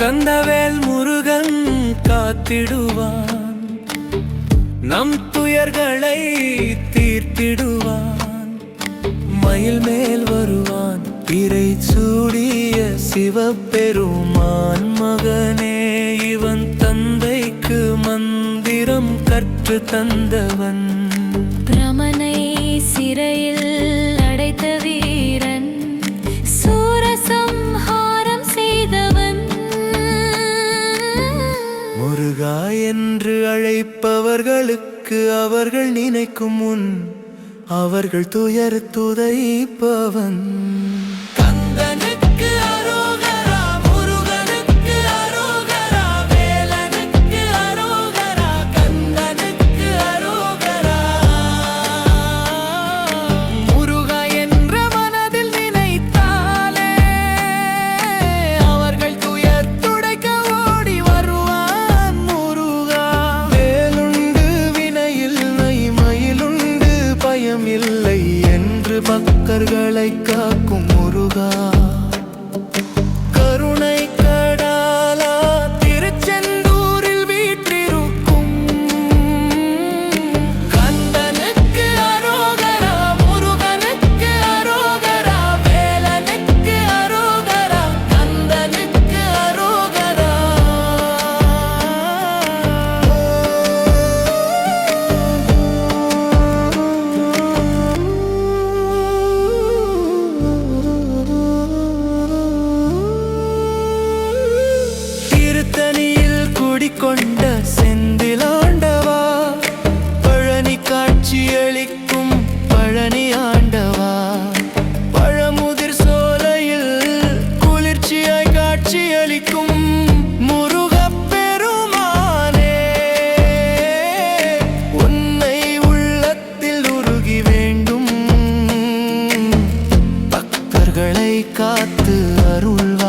கந்தவேல் முருகன் காத்திடுவான். நம் துயர்களை தீர்த்திடுவான். மயில் மேல் வருவான். பிறை சூடிய சிவபெருமான் மகனே இவன் தந்தைக்கு மந்திரம் கற்று தந்தவன். பிரமனை சிறையில் முருகா என்று அழைப்பவர்களுக்கு அவர்கள் நினைக்கும் முன் அவர்கள் துயர் துதைப்பவன். பக்தர்களை காக்கும் முருகா. காத்து அருள்